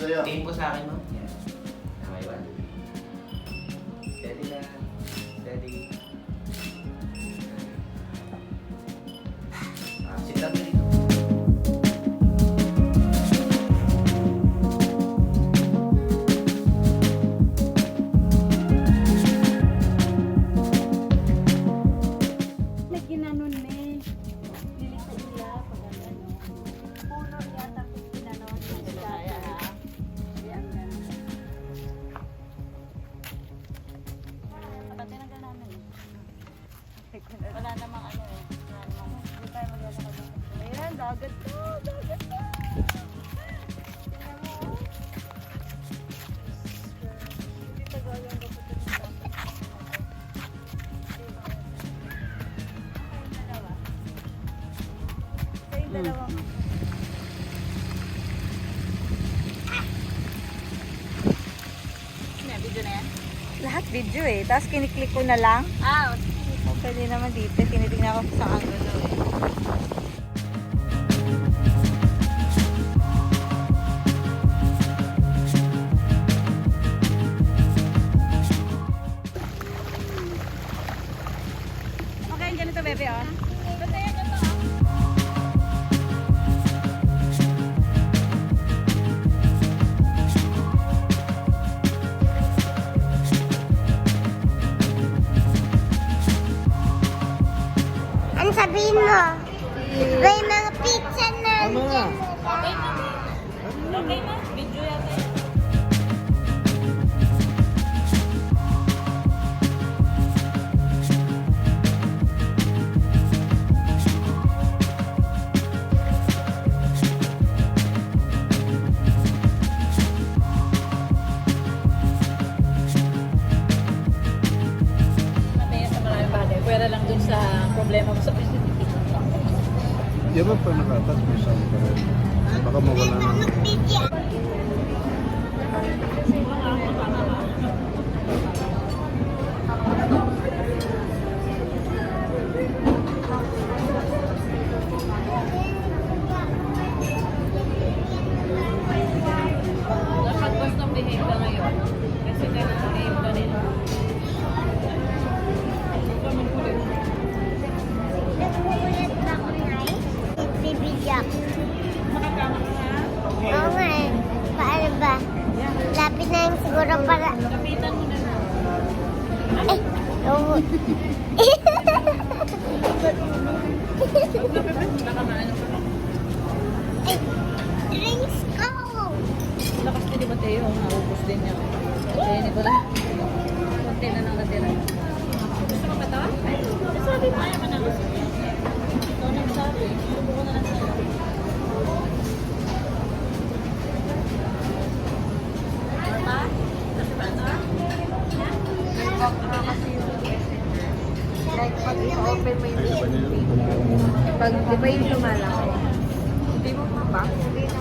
sa'yo. Tingin po sa akin, Kayong dalawa. video na yan? Lahat video eh. Tapos kiniklik ko na lang. Ah, Oh, pwede naman dito. Tinitingnan ko sa angulo eh. okay, ganito bebe oh. Ano sabihin mo? May mga pizza na. Tama nga. Okay na, video yata. Pwera lang dun sa problema mo sa Yan ba pa nakatas? May sound pa rin. Baka mawala na. Lapit na yung siguro para... Kapitan mo na na. Ay! Oo. Ka. Ay! Drinks ko! Lakas din ni Mateo. Naubos din niya. Kaya ni pala. Konti na lang natira. Gusto mo ba ito? Ay, sabi mo ayaw mo na. Ikaw nang sabi. Subukan na lang sa'yo. Like pag i-open mo yung Kaya pa niya yun. Pag di ba yung lumalaki? Hindi mo pa ba? Hindi na.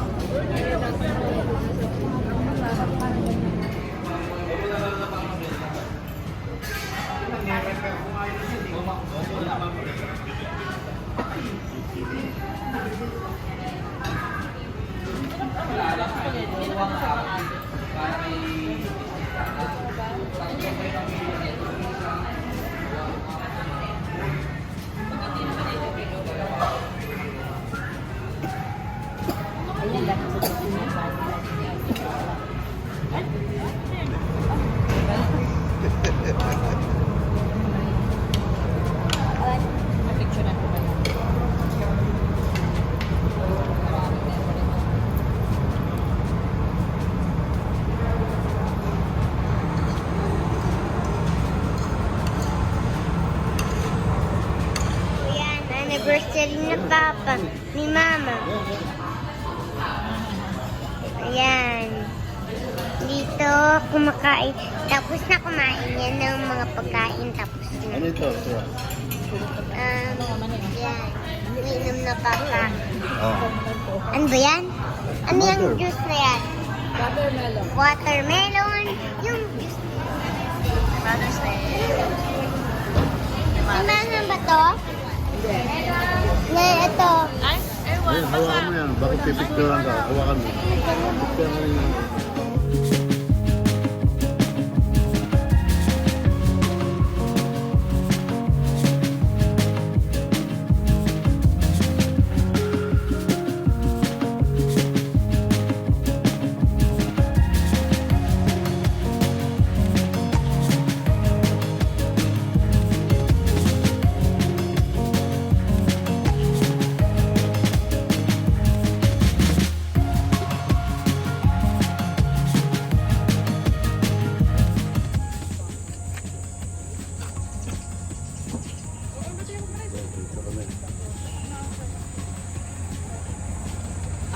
Picture anniversary na Papa, ni Mama. Ayan. Dito, kumakain. Tapos na kumain yan ng mga pagkain. Tapos na. Ano ito? Um, yan. Uminom na Papa. Oh. Ano ba yan? Ano yung juice na yan? Watermelon. Watermelon. Yung juice. Mother's Day. May mangang ba to? Ito. Ay, ewan. Hawakan mo yan. Bakit pipicturean ka? Hawakan mo. Picture mo yan.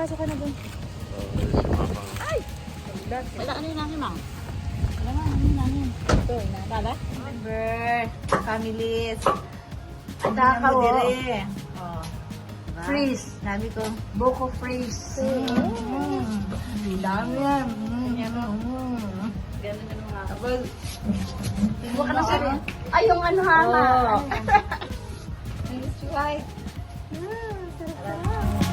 pasok ka na dun. Wala ano yung namin, ma'am? Wala nga, ano yung namin? Ito, Bala? Remember, families. Ang Taka, mo oh. dire. Oh. Diba? Freeze. Sabi ko, Boko freeze. Mm. Dami yan. Mm. Mm. Ganun yung mga Tapos, Huwag ka na sabi. Ay, yung ano hama. Oh. It's right. Ah, sarap.